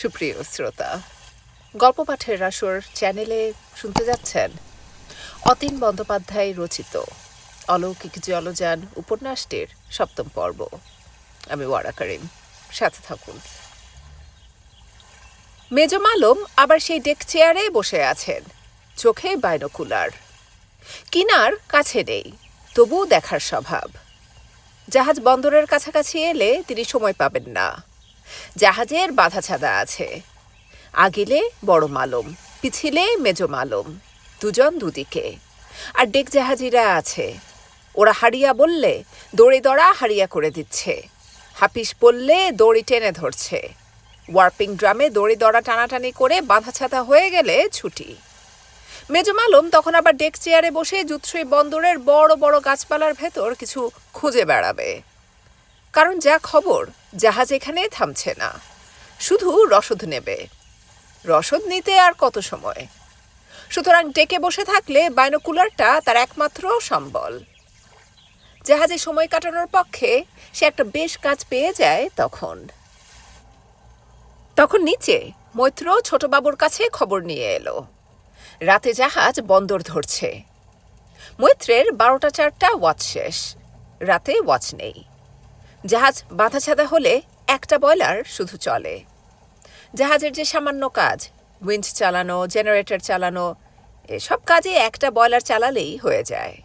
সুপ্রিয় শ্রোতা, গল্প পাঠের আসর চ্যানেলে শুনতে যাচ্ছেন অতীন বন্দ্যোপাধ্যায় রচিত অলৌকিক জলযান উপন্যাসটির সপ্তম পর্ব। আমি ওয়ারা করিম, সাথে থাকুন। মেজো মালম আবার সেই ডেক চেয়ারে বসে আছেন, চোখে বাইনোকুলার। কিনার কাছে নেই, তবুও দেখার স্বভাব। জাহাজ বন্দরের কাছাকাছি এলে তিনি সময় পাবেন না। জাহাজের বাধা ছাদা আছে। আগিলে বড় মালম, পিছিলে মেজো মালম, দুজন দুদিকে। আর ডেক জাহাজিরা আছে। ওরা হারিয়া বললে, দড়ি দড়া হারিয়া করে দিচ্ছে। হাপিস বললে, দড়ি টেনে ধরছে। ওয়ার্পিং ড্রামে দড়ি দড়া টানাটানি করে বাঁধা ছাতা হয়ে গেলে ছুটি। মেজো মালম তখন আবার ডেক চেয়ারে বসে জুৎসই বন্দরের বড় বড় গাছপালার ভেতর কিছু খুঁজে বেড়াবে। কারণ যা খবর জাহাজ এখানে থামছে না। শুধু রসদ নেবে। রসদ নিতে আর কত সময়? সুতরাং ডেকে বসে থাকলে বাইনোকুলারটা তার একমাত্র সম্বল। জাহাজে সময় কাটানোর পক্ষে সে একটা বেশ কাজ পেয়ে যায় তখন। তখন নিচে মৈত্র ছোটবাবুর কাছে খবর নিয়ে এলো। রাতে জাহাজ বন্দর ধরছে। মৈত্রের বারোটা চারটা ওয়াচ শেষ। রাতে ওয়াচ নেই। জাহাজ বাঁধা ছাদা হলে একটা বয়লার শুধু চলে। জাহাজের যে সামান্য কাজ, উইন্ড চালানো, জেনারেটর চালানো, এসব কাজে একটা বয়লার চালালেই হয়ে যায়।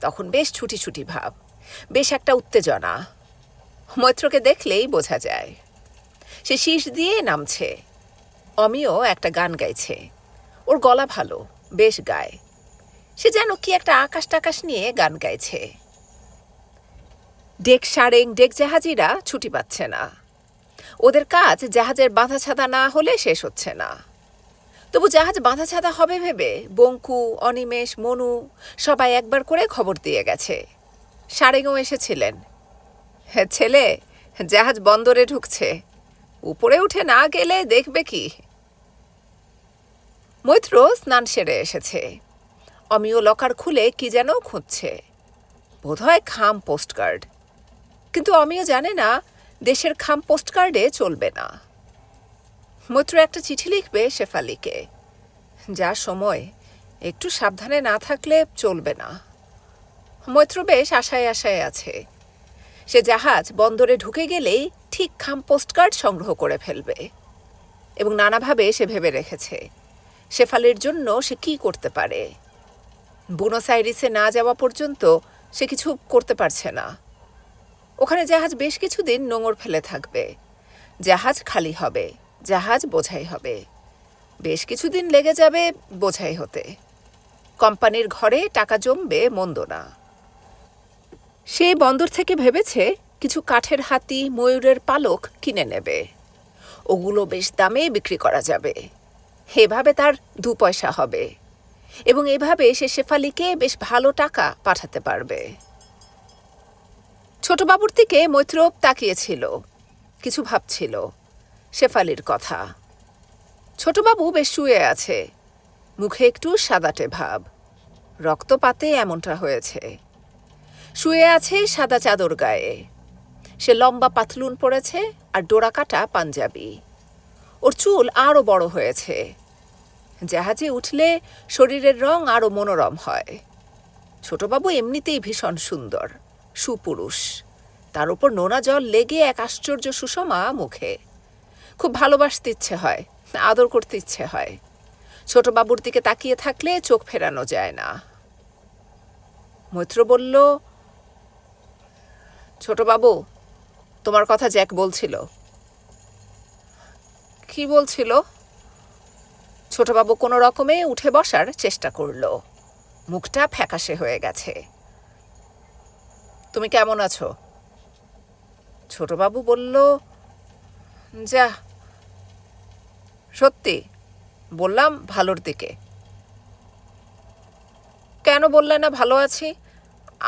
তখন বেশ ছুটি ছুটি ভাব, বেশ একটা উত্তেজনা। মৈত্রকে দেখলেই বোঝা যায়। সে শীষ দিয়ে নামছে। অমিও একটা গান গাইছে। ওর গলা ভালো, বেশ গায়। সে যেন কি একটা আকাশ টাকাশ নিয়ে গান গাইছে। ডেক সারেং, ডেক জাহাজিরা ছুটি পাচ্ছে না। ওদের কাজ জাহাজের বাঁধা ছাদা না হলে শেষ হচ্ছে না। তবু জাহাজ বাঁধা ছাদা হবে ভেবে বঙ্কু, অনিমেষ, মনু সবাই একবার করে খবর দিয়ে গেছে। সারেংও এসেছিলেন। হ্যাঁ ছেলে, জাহাজ বন্দরে ঢুকছে। উপরে উঠে না গেলে দেখবে কি? মৈত্র স্নান সেরে এসেছে। অমিয় লকার খুলে কি যেন খুঁজছে। বোধহয় খাম পোস্টকার্ড। কিন্তু অমিয় জানে না, দেশের খাম পোস্টকার্ডে চলবে না। মৈত্র একটা চিঠি লিখবে শেফালিকে। যা সময় একটু সাবধানে না থাকলে চলবে না। মৈত্র বেশ আশায় আশায় আছে। সে জাহাজ বন্দরে ঢুকে গেলেই ঠিক খাম পোস্টকার্ড সংগ্রহ করে ফেলবে এবং নানাভাবে সে ভেবে রেখেছে, শেফালির জন্য সে কি করতে পারে। বুনোস আইরিসে না যাওয়া পর্যন্ত সে কিছু করতে পারছে না। ওখানে জাহাজ বেশ কিছুদিন নোঙর ফেলে থাকবে। জাহাজ খালি হবে, জাহাজ বোঝাই হবে। বেশ কিছুদিন লেগে যাবে বোঝাই হতে। কোম্পানির ঘরে টাকা জমবে মন্দ না। সে বন্দর থেকে ভেবেছে কিছু কাঠের হাতি, ময়ূরের পালক কিনে নেবে। ওগুলো বেশ দামে বিক্রি করা যাবে। এভাবে তার দু পয়সা হবে। এবং এভাবে সে শেফালিকে বেশ ভালো টাকা পাঠাতে পারবে। ছোটবাবুর দিকে মৈত্র তাকিয়েছিল, কিছু ভাবছিল, শেফালির কথা। ছোটবাবু বেশ শুয়ে আছে, মুখে একটু সাদাটে ভাব, রক্তপাতে এমনটা হয়েছে। শুয়ে আছে সাদা চাদর গায়ে, সে লম্বা পাতলুন পড়েছে আর ডোরা কাটা পাঞ্জাবি। ওর চুল আরও বড় হয়েছে, জাহাজে উঠলে শরীরের রং আরও মনোরম হয়। ছোটবাবু এমনিতেই ভীষণ সুন্দর। সুপুরুষ। তার উপর নোনা জল লেগে এক আশ্চর্য সুষমা মুখে। খুব ভালোবাসতে ইচ্ছে হয়, আদর করতে ইচ্ছে হয়। ছোট বাবুর দিকে তাকিয়ে থাকলে চোখ ফেরানো যায় না। মৈত্র বলল ছোটবাবু তোমার কথা জ্যাক বলছিল। কি বলছিল? ছোটবাবু কোনো রকমে উঠে বসার চেষ্টা করল। মুখটা ফ্যাকাশে হয়ে গেছে। তুমি কেমন আছো? ছোটবাবু বলল, যা, সত্যি, বললাম ভালোর দিকে। কেন বললে না ভালো আছি?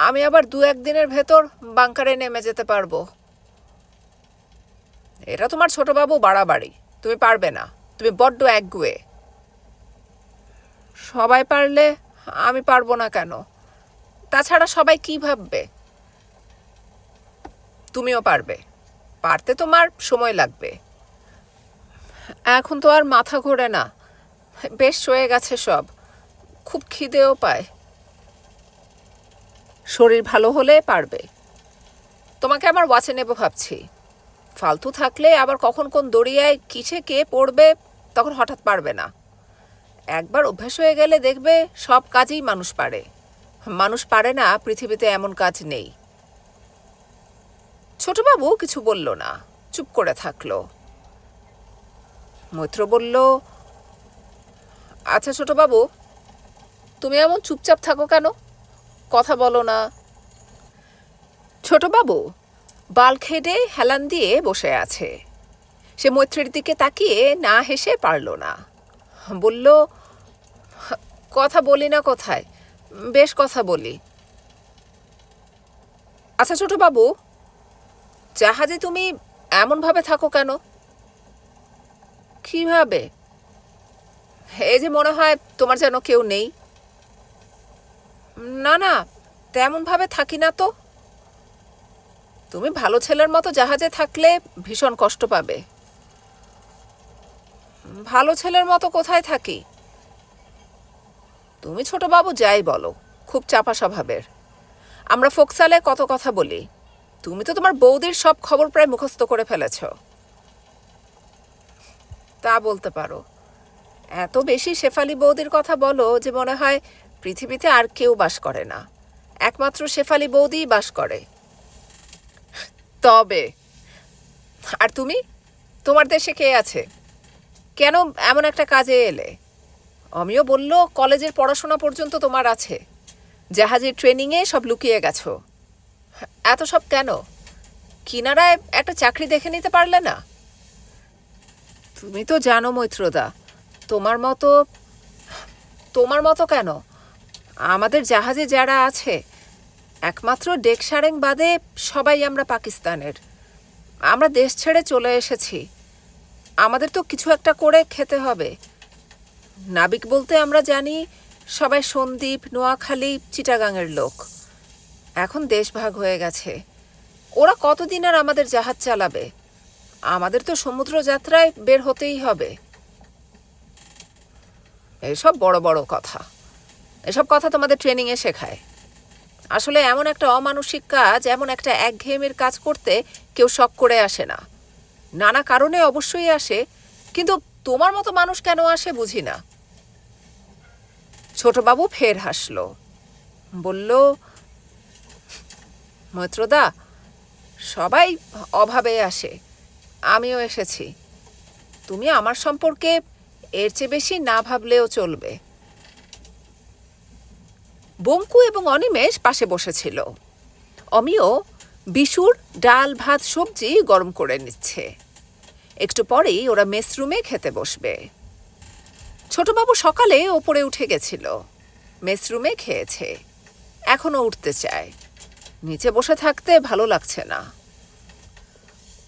আমি আবার দু একদিনের ভেতর বাংকারে নেমে যেতে পারব। এটা তোমার ছোটবাবু বাড়াবাড়ি, তুমি পারবে না, তুমি বড্ড একগুয়ে। সবাই পারলে আমি পারব না কেন? তাছাড়া সবাই কি ভাববে? তুমিও পারবে। পারতে তোমার সময় লাগবে। এখন তো আর মাথা ঘোরে না। বেশ সয়ে গেছে সব। খুব খিদেও পায়। শরীর ভালো হলে পারবে। তোমাকে আমার ওয়াচে নেব ভাবছি। ফালতু থাকলে আবার কখন কোন দড়িয়ায় কিসে কে পড়বে তখন হঠাৎ পারবে না। একবার অভ্যাস হয়ে গেলে দেখবে সব কাজেই মানুষ পারে। মানুষ পারে না পৃথিবীতে এমন কাজ নেই। ছোটবাবু কিছু বলল না, চুপ করে থাকল। মৈত্র বলল আচ্ছা ছোটবাবু, তুমি এমন চুপচাপ থাকো কেন? কথা বলো না। ছোটবাবু বাল খেডে হেলান দিয়ে বসে আছে। সে মৈত্রের দিকে তাকিয়ে না হেসে পারল না। বলল, কথা বলি না কোথায়? বেশ কথা বলি। আচ্ছা ছোটবাবু জাহাজে তুমি এমনভাবে থাকো কেন? কীভাবে? এই যে মনে হয় তোমার যেন কেউ নেই। না না, তেমনভাবে থাকি না তো। তুমি ভালো ছেলের মতো জাহাজে থাকলে ভীষণ কষ্ট পাবে। ভালো ছেলের মতো কোথায় থাকি? তুমি ছোটবাবু যাই বলো, খুব চাপা স্বভাবের। আমরা ফোকসালে কত কথা বলি। তুমি তো তোমার বৌদির সব খবর প্রায় মুখস্থ করে ফেলেছ। তা বলতে পারো। এত বেশি শেফালি বৌদির কথা বলো যে মনে হয় পৃথিবীতে আর কেউ বাস করে না। একমাত্র শেফালি বৌদিই বাস করে। তবে, আর তুমি? তোমার দেশে কে আছে? কেন এমন একটা কাজে এলে? অমিও বলল, কলেজের পড়াশোনা পর্যন্ত তোমার আছে। জাহাজের ট্রেনিংয়ে সব লুকিয়ে গেছো। এত সব কেন? কিনারায় একটা চাকরি দেখে নিতে পারলে না? তুমি তো জানো মৈত্রদা, তোমার মতো তোমার মতো কেন? আমাদের জাহাজে যারা আছে, একমাত্র ডেক সারেং বাদে সবাই আমরা পাকিস্তানের। আমরা দেশ ছেড়ে চলে এসেছি। আমাদের তো কিছু একটা করে খেতে হবে। নাবিক বলতে আমরা জানি সবাই সন্দ্বীপ, নোয়াখালী, চিটাগাংয়ের লোক। এখন দেশ ভাগ হয়ে গেছে। ওরা কতদিন আর আমাদের জাহাজ চালাবে? আমাদের তো সমুদ্র যাত্রায় বের হতেই হবে। এসব বড় বড় কথা। এসব কথা তোমাদের ট্রেনিংয়ে শেখায়। আসলে এমন একটা অমানসিক কাজ, এমন একটা একঘেয়েমির কাজ করতে কেউ শখ করে আসে না। নানা কারণে অবশ্যই আসে, কিন্তু তোমার মতো মানুষ কেন আসে বুঝি না। ছোটবাবু ফের হাসলো। বলল মৈত্রদা, সবাই অভাবে আসে। আমিও এসেছি। তুমি আমার সম্পর্কে এর চেয়ে বেশি না ভাবলেও চলবে। বঙ্কু এবং অনিমেষ পাশে বসেছিল। অমিও বিশুর ডাল, ভাত, সবজি গরম করে নিচ্ছে। একটু পরেই ওরা মেসরুমে খেতে বসবে। ছোটবাবু সকালে ওপরে উঠে গেছিল। মেসরুমে খেয়েছে। এখনও উঠতে চায়। নিচে বসে থাকতে ভালো লাগছে না।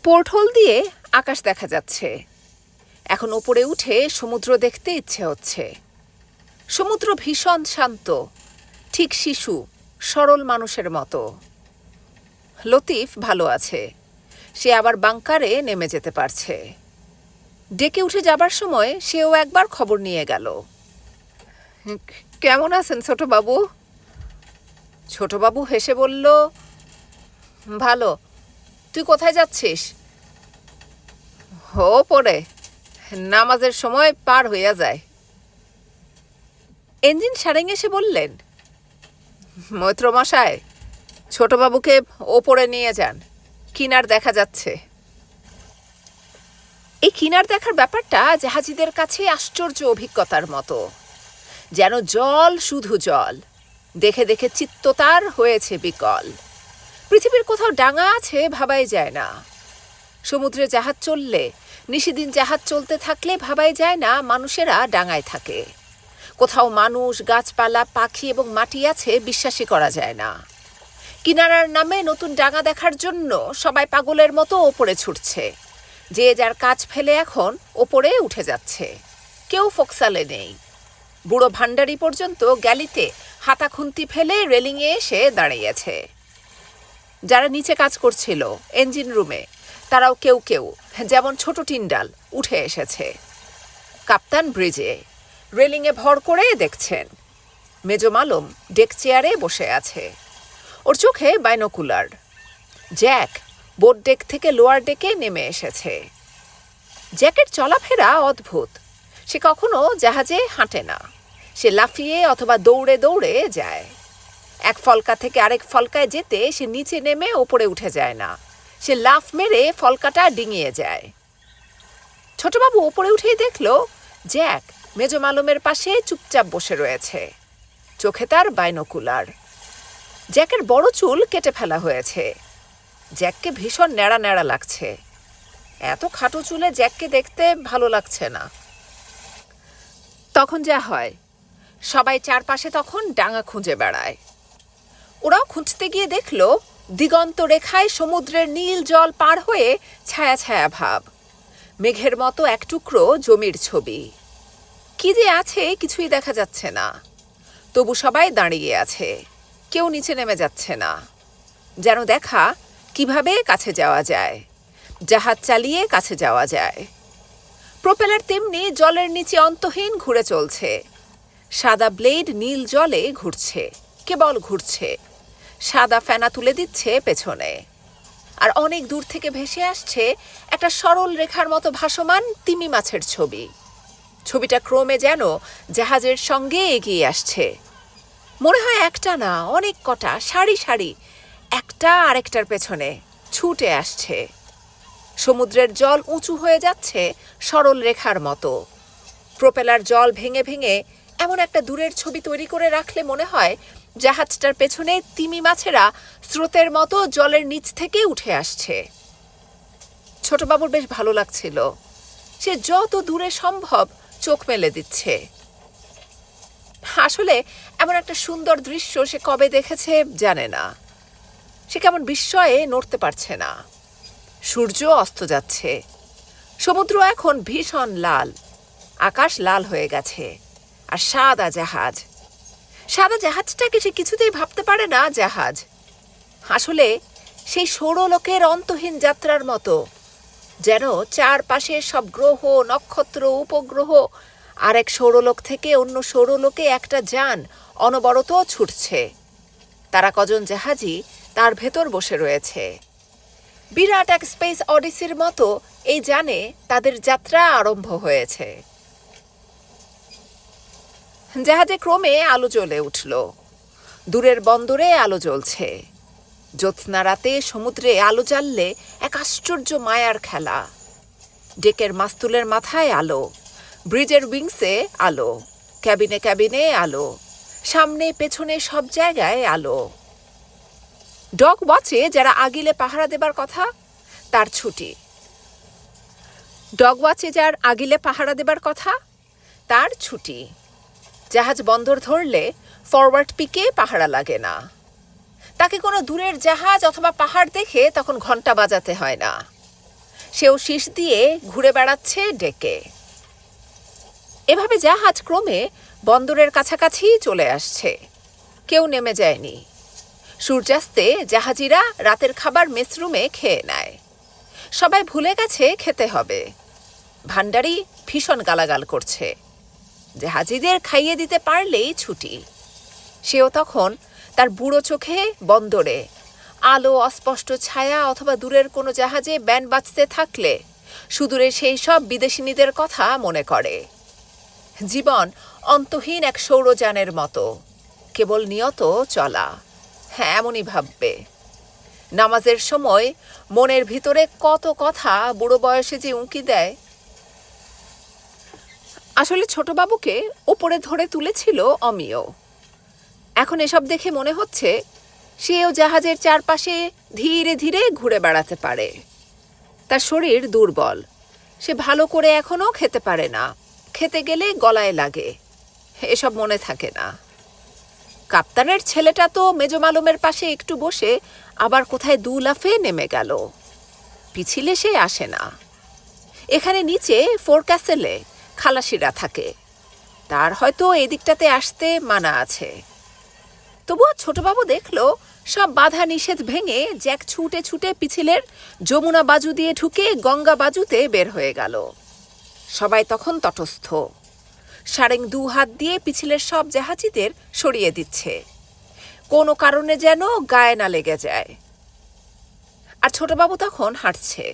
পোর্টহোল দিয়ে আকাশ দেখা যাচ্ছে। এখন ওপরে উঠে সমুদ্র দেখতে ইচ্ছে হচ্ছে। সমুদ্র ভীষণ শান্ত, ঠিক শিশু, সরল মানুষের মতো। লতিফ ভালো আছে, সে আবার বাংকারে নেমে যেতে পারছে। ডেকে উঠে যাবার সময় সেও একবার খবর নিয়ে গেল। কেমন আছেন ছোটবাবু? ছোটবাবু হেসে বলল, ভালো, তুই কোথায় যাচ্ছিস? হো পড়ে, নামাজের সময় পার হইয়া যায়। এঞ্জিন সারেং এসে বললেন? মৈত্র মশাই ছোটবাবুকে ওপরে নিয়ে যান, কিনার দেখা যাচ্ছে। এই কিনার দেখার ব্যাপারটা জাহাজিদের কাছে আশ্চর্য অভিজ্ঞতার মতো, যেন জল শুধু জল। দেখে দেখে চিত্ততার হয়েছে বিকল। পৃথিবীর কোথাও ডাঙা আছে ভাবাই যায় না। সমুদ্রে জাহাজ চললে, নিশিদিন জাহাজ চলতে থাকলে ভাবাই যায় না মানুষেরা ডাঙায় থাকে। কোথাও মানুষ, গাছপালা, পাখি এবং মাটি আছে বিশ্বাসই করা যায় না। কিনারার নামে নতুন ডাঙা দেখার জন্য সবাই পাগলের মতো ওপরে ছুটছে। যে যার কাজ ফেলে এখন ওপরে উঠে যাচ্ছে। কেউ ফোকসালে নেই। বুড়ো ভান্ডারি পর্যন্ত গ্যালিতে হাতা খুন্তি ফেলে রেলিংয়ে এসে দাঁড়িয়েছে। যারা নিচে কাজ করছিল ইঞ্জিন রুমে তারাও কেউ কেউ, যেমন ছোট টিন্ডাল, উঠে এসেছে। কাপ্তান ব্রিজে, রেলিংয়ে ভর করে দেখছেন। মেজো মালুম ডেক চেয়ারে বসে আছে। ওর চোখে বাইনোকুলার। জ্যাক, বোট ডেক থেকে লোয়ার ডেকে নেমে এসেছে। জ্যাকের চলাফেরা অদ্ভুত। সে কখনো জাহাজে হাঁটে না। সে লাফিয়ে অথবা দৌড়ে দৌড়ে যায়। এক ফলকা থেকে আরেক ফলকায় যেতে সে নিচে নেমে ওপরে উঠে যায় না। সে লাফ মেরে ফলকাটা ডিঙিয়ে যায়। ছোটবাবু ওপরে উঠেই দেখল, জ্যাক, মেজ মালুমের পাশে চুপচাপ বসে রয়েছে। চোখে তার বাইনোকুলার। জ্যাকের বড় চুল কেটে ফেলা হয়েছে। জ্যাককে ভীষণ ন্যাড়া ন্যাড়া লাগছে। এত খাটো চুলে জ্যাককে দেখতে ভালো লাগছে না। তখন যা হয় সবাই চারপাশে তখন ডাঙা খুঁজে বেড়ায়। ওরাও খুঁজতে গিয়ে দেখল, দিগন্ত রেখায় সমুদ্রের নীল জল পার হয়ে ছায়া ছায়া ভাব। মেঘের মতো এক টুকরো জমির ছবি। কি যে আছে কিছুই দেখা যাচ্ছে না। তবু সবাই দাঁড়িয়ে আছে। কেউ নিচে নেমে যাচ্ছে না। যেন দেখা কীভাবে কাছে যাওয়া যায়। জাহাজ চালিয়ে কাছে যাওয়া যায়। প্রোপেলার তেমনি জলের নিচে অন্তহীন ঘুরে চলছে। সাদা ব্লেড নীল জলে ঘুরছে, কেবল ঘুরছে। সাদা ফেনা তুলে দিচ্ছে পেছনে। আর অনেক দূর থেকে ভেসে আসছে একটা সরল রেখার মতো ভাসমান তিমি মাছের ছবি। ছবিটা ক্রমে যেন জাহাজের সঙ্গে এগিয়ে আসছে। মনে হয় একটা না, অনেক কটা, সারি সারি, একটা আরেকটার পেছনে ছুটে আসছে। সমুদ্রের জল উঁচু হয়ে যাচ্ছে সরল রেখার মতো। প্রোপেলার জল ভেঙে ভেঙে এমন একটা দূরের ছবি তৈরি করে রাখলে মনে হয় জাহাজটার পেছনে তিমি মাছেরা স্রোতের মতো জলের নিচ থেকে উঠে আসছে। ছোটবাবুর বেশ ভালো লাগছিল। সে যত দূরে সম্ভব চোখ মেলে দিচ্ছে। আসলে এমন একটা সুন্দর দৃশ্য সে কবে দেখেছে জানে না। সে কেমন বিস্ময়ে নড়তে পারছে না। সূর্য অস্ত যাচ্ছে। সমুদ্র এখন ভীষণ লাল। আকাশ লাল হয়ে গেছে। আর সাদা জাহাজ। সাদা জাহাজটাকে সে কিছুতেই ভাবতে পারে না, জাহাজ? আসলে সেই সৌরলোকের অন্তহীন যাত্রার মতো, যেন চারপাশে সব গ্রহ, নক্ষত্র, উপগ্রহ আর এক সৌরলোক থেকে অন্য সৌরলোকে একটা যান অনবরত ছুটছে। তারা কজন জাহাজই তার ভেতর বসে রয়েছে। বিরাট এক স্পেস অডিসির মতো এই জানে তাদের যাত্রা আরম্ভ হয়েছে। জাহাজে ক্রমে আলো জ্বলে উঠল। দূরের বন্দরে আলো জ্বলছে। জ্যোৎস্না রাতে সমুদ্রে আলো জ্বাললে এক আশ্চর্য মায়ার খেলা। ডেকের মাস্তুলের মাথায় আলো, ব্রিজের উইংসে আলো, ক্যাবিনে ক্যাবিনে আলো, সামনে পেছনে সব জায়গায় আলো। ডগ ওয়াচে যারা আগিলে পাহারা দেবার কথা, তার ছুটি। ডগ ওয়াচে যার আগিলে পাহারা দেবার কথা, তার ছুটি। জাহাজ বন্দর ধরলে ফরওয়ার্ড পিকে পাহারা লাগে না। তাকে কোনো দূরের জাহাজ অথবা পাহাড় দেখে তখন ঘণ্টা বাজাতে হয় না। সেও শীষ দিয়ে ঘুরে বেড়াচ্ছে ডেকে। এভাবে জাহাজ ক্রমে বন্দরের কাছাকাছি চলে আসছে। কেউ নেমে যায়নি। সূর্যাস্তে জাহাজিরা রাতের খাবার মেসরুমে খেয়ে নেয়। সবাই ভুলে গেছে খেতে হবে। ভান্ডারি ভীষণ গালাগাল করছে। জাহাজিদের খাইয়ে দিতে পারলেই ছুটি। সেও তখন তার বুড়ো চোখে বন্দরে, আলো, অস্পষ্ট ছায়া অথবা দূরের কোনো জাহাজে ব্যান বাজতে থাকলে সুদূরে সেই সব বিদেশিনীদের কথা মনে করে। জীবন অন্তহীন এক সৌরযানের মতো, কেবল নিয়ত চলা। হ্যাঁ এমনই ভাববে। নামাজের সময় মনের ভিতরে কত কথা বুড়ো বয়সে যে উঁকি দেয় আসলে ছোটবাবুকে ওপরে ধরে তুলেছিল অমিয়। এখন এসব দেখে মনে হচ্ছে সেও জাহাজের চারপাশে ধীরে ধীরে ঘুরে বেড়াতে পারে। তার শরীর দুর্বল। সে ভালো করে এখনও খেতে পারে না। খেতে গেলে গলায় লাগে। এসব মনে থাকে না। কাপ্তানের ছেলেটা তো মেজো মালুমের পাশে একটু বসে আবার কোথায় দু লাফে নেমে গেল। পিছিলে সে আসে না। এখানে নিচে ফোরক্যাসেলে খালাসিরা থাকে। তার হয়তো এদিকটাতে আসতে মানা আছে। তবুও ছোটবাবু দেখল, সব বাধা নিষেধ ভেঙে জ্যাক ছুটে ছুটে পিছিলের যমুনা বাজু দিয়ে ঢুকে গঙ্গা বাজুতে বের হয়ে গেল। সবাই তখন তটস্থ। সারেং দু হাত দিয়ে পিছিলের সব জাহাজিদের সরিয়ে দিচ্ছে। কোনো কারণে যেন গায়ে না লেগে যায়। আর ছোটবাবু তখন হাঁটছে।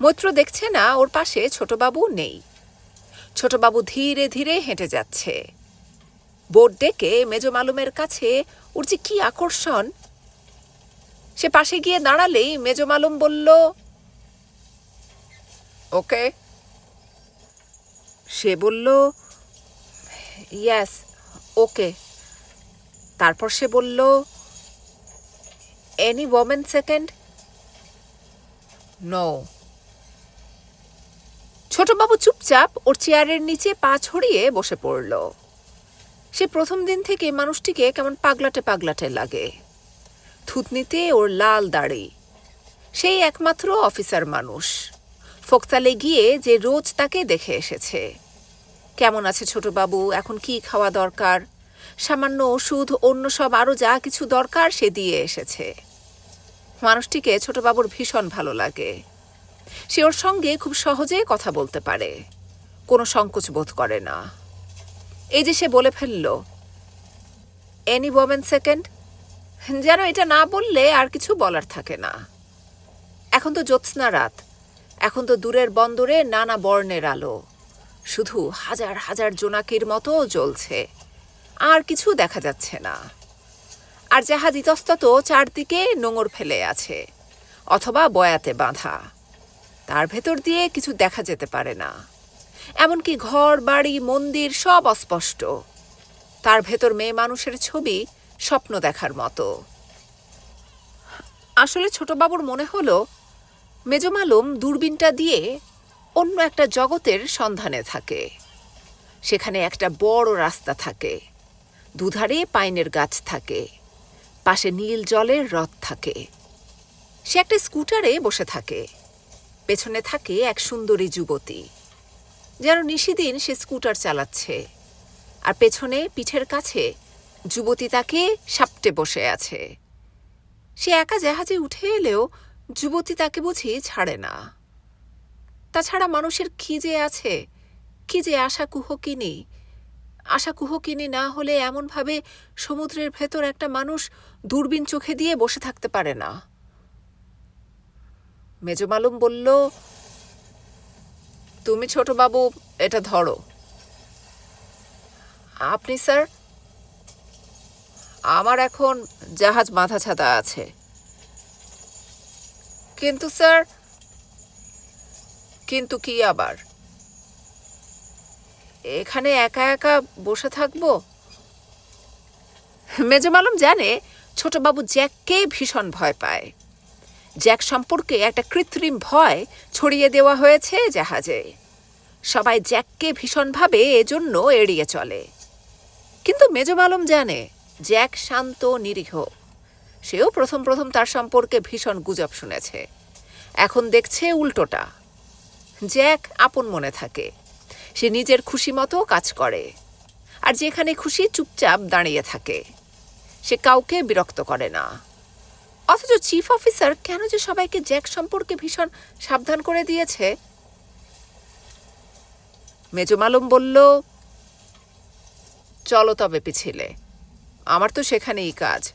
মৈত্র দেখছে না, ওর পাশে ছোটবাবু নেই। ছোটবাবু ধীরে ধীরে হেঁটে যাচ্ছে। বোট ডেকে মেজো মালুমের কাছে, ওর যে কি আকর্ষণ! সে পাশে গিয়ে দাঁড়ালেই মেজো মালুম বলল, ওকে। সে বলল, ইয়াস, ওকে। তারপর সে বলল, এনি ওমেন সেকেন্ড? নো। ছোটবাবু চুপচাপ ওর চেয়ারের নিচে পা ছড়িয়ে বসে পড়ল। সে প্রথম দিন থেকে মানুষটিকে কেমন পাগলাটে পাগলাটে লাগে। থুতনিতে ওর লাল দাড়ি। সেই একমাত্র অফিসার মানুষ। ফোকতালে গিয়ে যে রোজ তাকে দেখে এসেছে। কেমন আছে ছোটবাবু? এখন কি খাওয়া দরকার? সামান্য ওষুধ, অন্য সব আরও যা কিছু দরকার সে দিয়ে এসেছে। মানুষটিকে ছোটবাবুর ভীষণ ভালো লাগে। সে ওর সঙ্গে খুব সহজে কথা বলতে পারে। কোনো সংকোচ বোধ করে না। এই যে সে বলে ফেলল এনি ওমেন সেকেন্ড যেন এটা না বললে আর কিছু বলার থাকে না। এখন তো জ্যোৎস্না রাত। এখন তো দূরের বন্দরে নানা বর্ণের আলো। শুধু হাজার হাজার জোনাকির মতো জ্বলছে। আর কিছু দেখা যাচ্ছে না। আর জাহাজ ইতস্তত চারদিকে নোঙর ফেলে আছে, অথবা বয়াতে বাঁধা। তার ভেতর দিয়ে কিছু দেখা যেতে পারে না। এমনকি ঘর, বাড়ি, মন্দির সব অস্পষ্ট। তার ভেতর মেয়ে মানুষের ছবি স্বপ্ন দেখার মতো। আসলে ছোটবাবুর মনে হলো, মেজমালুম দূরবীনটা দিয়ে অন্য একটা জগতের সন্ধানে থাকে। সেখানে একটা বড় রাস্তা থাকে। দুধারে পাইনের গাছ থাকে। পাশে নীল জলের হ্রদ থাকে। সে একটা স্কুটারে বসে থাকে। পেছনে থাকে এক সুন্দরী যুবতী। যেন নিশিদিন সে স্কুটার চালাচ্ছে। আর পেছনে, পিঠের কাছে, যুবতী তাকে সাপটে বসে আছে। সে একা জাহাজে উঠে এলেও যুবতী তাকে বুঝি ছাড়ে না। তাছাড়া মানুষের কি যে আছে, কি যে আশা কুহকিনী। আশা কুহকিনী না হলে এমনভাবে সমুদ্রের ভেতর একটা মানুষ দূরবীন চোখে দিয়ে বসে থাকতে পারে না। মেজমালুম বলল, তুমি ছোটবাবু এটা ধরো। আপনি, স্যার? আমার এখন জাহাজ মাথা ছাদা আছে। কিন্তু, স্যার? কিন্তু কি আবার? এখানে একা একা বসে থাকব? মেজমালম জানে ছোটবাবু জ্যাককে ভীষণ ভয় পায়। জ্যাক সম্পর্কে একটা কৃত্রিম ভয় ছড়িয়ে দেওয়া হয়েছে জাহাজে। সবাই জ্যাককে ভীষণভাবে এজন্য এড়িয়ে চলে। কিন্তু মেজমালম জানে, জ্যাক শান্ত, নিরীহ। সেও প্রথম প্রথম তার সম্পর্কে ভীষণ গুজব শুনেছে। এখন দেখছে উল্টোটা। জ্যাক আপন মনে থাকে। সে নিজের খুশি মতো কাজ করে। আর যেখানে খুশি চুপচাপ দাঁড়িয়ে থাকে। সে কাউকে বিরক্ত করে না। অথচ চিফ অফিসার কেন যে সবাইকে জ্যাক সম্পর্কে ভীষণ সাবধান করে দিয়েছে? মেজ মেজমালুম বলল, চলো তবে পিছিলে, আমার তো সেখানেই কাজ।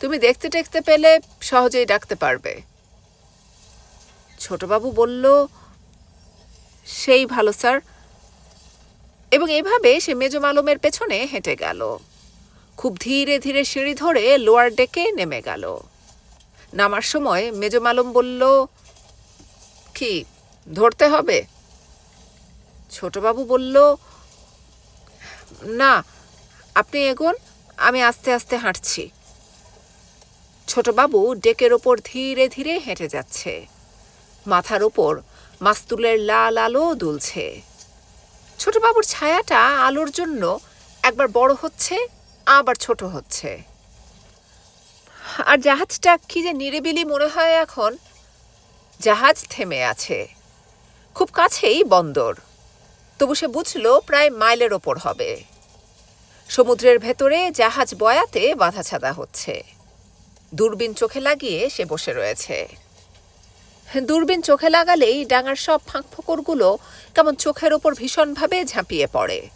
তুমি দেখতে টেকতে পেলে সহজেই ডাকতে পারবে। ছোটবাবু বলল, সেই ভালো, স্যার। এবং এভাবে সে মেজ মেজমালুমের পেছনে হেঁটে গেল। খুব ধীরে ধীরে সিঁড়ি ধরে লোয়ার ডেকে নেমে গেল। নামার সময় মেজমালুম বলল, কি, ধরতে হবে? ছোটবাবু বলল, না, আপনি এগোন, আমি আস্তে আস্তে হাঁটছি। ছোটবাবু ডেকের ওপর ধীরে ধীরে হেঁটে যাচ্ছে। মাথার ওপর মাস্তুলের লাল আলো দুলছে। ছোটবাবুর ছায়াটা আলোর জন্য একবার বড় হচ্ছে, আবার ছোট হচ্ছে। আর জাহাজটা কি যে নিরিবিলি মনে হয় এখন? জাহাজ থেমে আছে। খুব কাছেই বন্দর। তবু সে বুঝল প্রায় মাইলের ওপর হবে। সমুদ্রের ভেতরে জাহাজ বয়াতে বাঁধাছাদা হচ্ছে। দূরবীন চোখে লাগিয়ে সে বসে রয়েছে। দূরবীন চোখে লাগালেই ডাঙার সব ফাঁক ফোকরগুলো কেমন চোখের ওপর ভীষণভাবে ঝাঁপিয়ে পড়ে।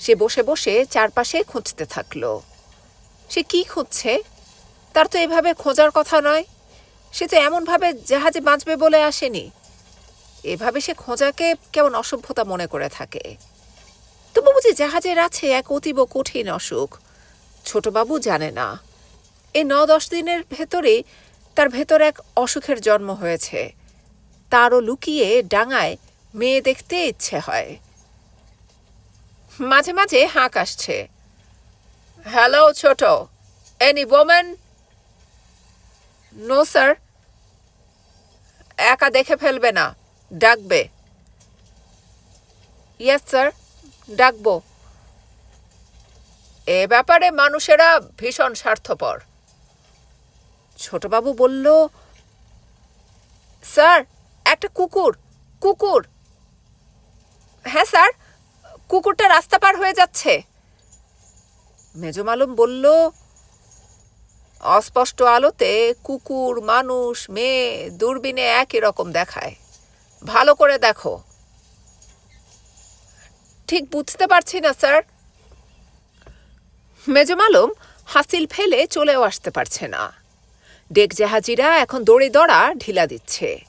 সে বসে বসে চারপাশে খুঁজতে থাকল। সে কি খুঁজছে? তার তো এভাবে খোঁজার কথা নয়। সে তো এমনভাবে জাহাজে বাঁচবে বলে আসেনি। এভাবে সে খোঁজাকে কেমন অসভ্যতা মনে করে থাকে। তবু বুঝি জাহাজের আছে এক অতীব কঠিন অসুখ। ছোটবাবু জানে না। এই ন দশ দিনের ভেতরে তার ভেতর এক অসুখের জন্ম হয়েছে। তারও লুকিয়ে ডাঙায় মেয়ে দেখতে ইচ্ছে হয়। মাঝে মাঝে হাঁক আসছে। হ্যালো ছোট। এনি ওমেন নো স্যার একা দেখে ফেলবে না। ডাকবে। ইয়েস স্যার ডাকবো। এ ব্যাপারে মানুষেরা ভীষণ স্বার্থপর। ছোটবাবু বলল, স্যার, একটা কুকুর কুকুর! হ্যাঁ স্যার, কুকুরটা রাস্তা পার হয়ে যাচ্ছে। মেজমালুম বলল অস্পষ্ট আলোতে কুকুর, মানুষ, মেয়ে দূরবীনে একই রকম দেখায়। ভালো করে দেখো। ঠিক বুঝতে পারছি না, স্যার। মেজমালুম হাসিল ফেলে চলেও আসতে পারছে না। ডেক জাহাজিরা এখন দড়ি দড়া ঢিলা দিচ্ছে।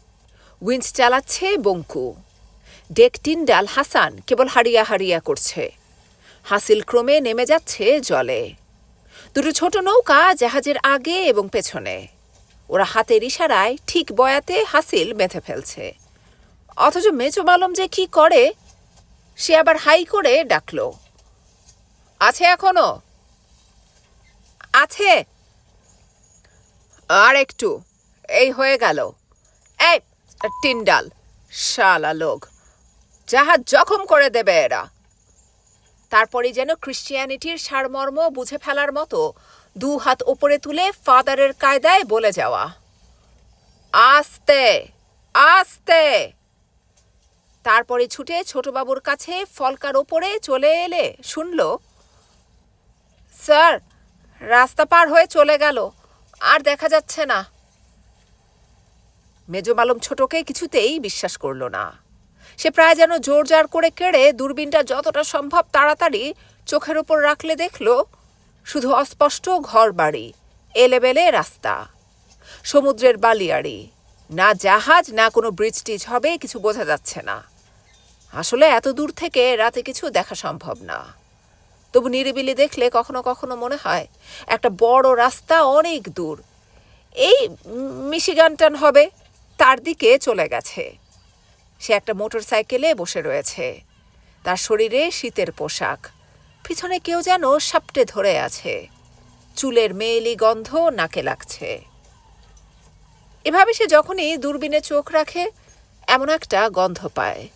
উইন্স চালাচ্ছে বঙ্কু। ডেক টিন্ডাল হাসান কেবল হারিয়া হারিয়া করছে। হাসিল ক্রমে নেমে যাচ্ছে জলে। দুটো ছোট নৌকা জাহাজের আগে এবং পেছনে। ওরা হাতের ইশারায় ঠিক বয়াতে হাসিল বেঁধে ফেলছে। অথচ মেজো মালম যে কি করে, সে আবার হাই করে ডাকল। আছে এখনও? আছে। আর একটু, এই হয়ে গেল। এই টিন্ডাল শালা লোক, জাহাজ জখম করে দেবে এরা। তারপরে যেন ক্রিশ্চিয়ানিটির সারমর্ম বুঝে ফেলার মতো দু হাত ওপরে তুলে ফাদারের কায়দায় বলে যাওয়া। আস্তে আস্তে। তারপরে ছুটে ছোটবাবুর কাছে ফলকার ওপরে চলে এলে শুনল, স্যার, রাস্তা পার হয়ে চলে গেল, আর দেখা যাচ্ছে না। মেজো মালম ছোটকে কিছুতেই বিশ্বাস করল না। সে প্রায় যেন জোর জার করে কেড়ে দূরবীনটা যতটা সম্ভব তাড়াতাড়ি চোখের ওপর রাখলে দেখল শুধু অস্পষ্ট ঘর বাড়ি এলেবেলে রাস্তা, সমুদ্রের বালিয়াড়ি। না জাহাজ, না কোনো ব্রিজ টিজ হবে, কিছু বোঝা যাচ্ছে না। আসলে এত দূর থেকে রাতে কিছু দেখা সম্ভব না। তবু নিরিবিলি দেখলে কখনো কখনো মনে হয় একটা বড় রাস্তা অনেক দূর। এই মিশিগানটান হবে, তার দিকে চলে গেছে। সে একটা মোটর সাইকেলে বসে রয়েছে। তার শরীরে শীতের পোশাক। পিছনে কেউ যেন সাপটে ধরে আছে। চুলের মেয়েলি গন্ধ নাকে লাগছে। এভাবে সে যখনই দূরবীনে চোখ রাখে, এমন একটা গন্ধ পায়।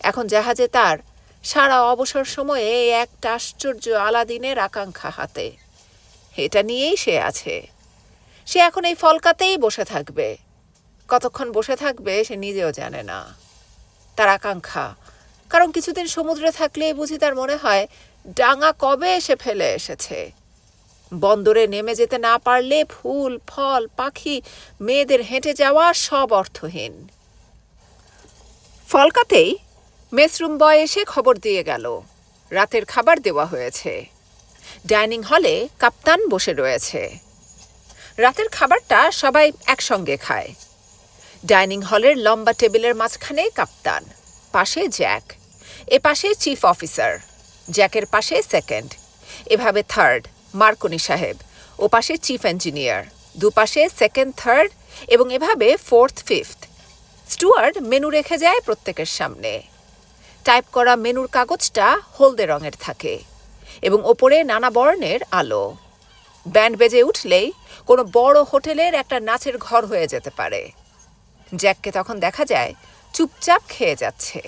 এখন জাহাজে তার সারা অবসর সময়ে একটা আশ্চর্য আলাদিনের আকাঙ্ক্ষা হাতে। এটা নিয়েই সে আছে। সে এখন এই ফলকাতেই বসে থাকবে। কতক্ষণ বসে থাকবে সে নিজেও জানে না। তার আকাঙ্ক্ষা। কারণ কিছুদিন সমুদ্রে থাকলে বুঝি তার মনে হয়, ডাঙা কবে এসে ফেলে এসেছে? বন্দরে নেমে যেতে না পারলে ফুল, ফল, পাখি, মেয়েদের হেঁটে যাওয়া সব অর্থহীন। ফলকাতেই মেসরুম বয় এসে খবর দিয়ে গেল। রাতের খাবার দেওয়া হয়েছে। ডাইনিং হলে কাপ্তান বসে রয়েছে। রাতের খাবারটা সবাই একসঙ্গে খায়। ডাইনিং হলের লম্বা টেবিলের মাঝখানে কাপ্তান, পাশে জ্যাক, এ পাশে চিফ অফিসার, জ্যাকের পাশে সেকেন্ড, এভাবে থার্ড, মার্কনি সাহেব, ও পাশে চিফ ইঞ্জিনিয়ার, দুপাশে সেকেন্ড, থার্ড এবং এভাবে ফোর্থ, ফিফথ। স্টুয়ার্ড মেনু রেখে যায় প্রত্যেকের সামনে। টাইপ করা মেনুর কাগজটা হলদে রঙের থাকে এবং ওপরে নানা বর্ণের আলো। ব্যান্ড বেজে উঠলেই কোনো বড় হোটেলের একটা নাচের ঘর হয়ে যেতে পারে। জ্যাককে তখন দেখা যায় চুপচাপ খেয়ে যাচ্ছে।